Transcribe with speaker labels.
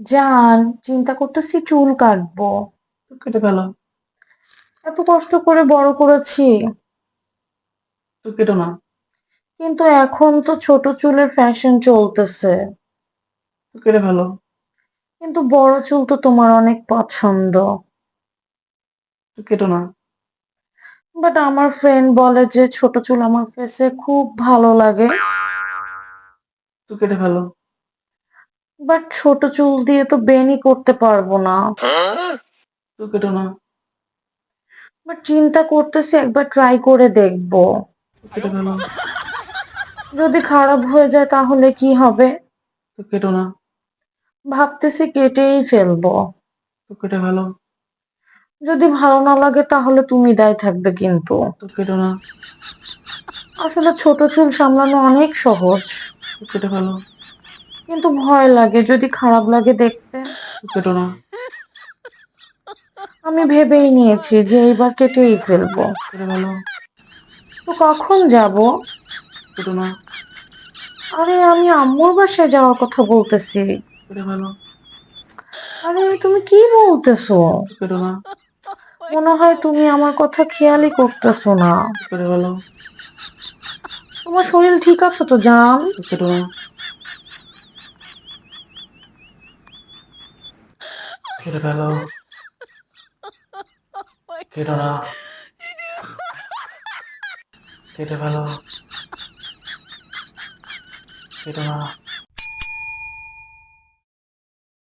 Speaker 1: জান চিন্তা করতেছি চুল কাটবো।
Speaker 2: কেটে ফেলো।
Speaker 1: এত কষ্ট করে বড় করেছি।
Speaker 2: তো কেটো না।
Speaker 1: কিন্তু এখন তো ছোট চুলের ফ্যাশন চলতেছে।
Speaker 2: তো কেটে ফেলো।
Speaker 1: কিন্তু বড় চুল তো তোমার অনেক পছন্দ।
Speaker 2: তো কেটো না।
Speaker 1: বাট আমার ফ্রেন্ড বলে যে ছোট চুল আমার ফেসে খুব ভালো লাগে।
Speaker 2: তো কেটে ফেলো।
Speaker 1: বাট ছোট চুল দিয়ে তো বেনি করতে পারব না।
Speaker 2: তো কেটো না।
Speaker 1: বাট চিন্তা করতেছি একবার ট্রাই করে দেখব। যদি খারাপ হয়ে যায় তাহলে কি হবে?
Speaker 2: তো কেটো না।
Speaker 1: ভাবতেছি কেটেই ফেলব।
Speaker 2: তো কেটে ফেলো
Speaker 1: যদি ভালো না লাগে তাহলে তুমি দায় থাকবে কিন্তু।
Speaker 2: তো কেটো না।
Speaker 1: আসলে ছোট চুল সামলানো অনেক সহজ।
Speaker 2: তো কেটে ফেলো
Speaker 1: কিন্তু ভয় লাগে, যদি খারাপ লাগে দেখতে।
Speaker 2: না।
Speaker 1: আমি ভেবেই নিয়েছি যে এইবার কেটেই ফেলব। তো কখন যাব?
Speaker 2: না।
Speaker 1: আরে, আমি আম্মুর বাসায় যাওয়ার কথা বলতেছি। আরে, তুমি কি বলতেছো?
Speaker 2: না।
Speaker 1: মনে হয় তুমি আমার কথা খেয়ালই করতেছো না। তোমার শরীর ঠিক আছে তো, জান?
Speaker 2: Get up, hello. Get on up. Get up, hello. Get.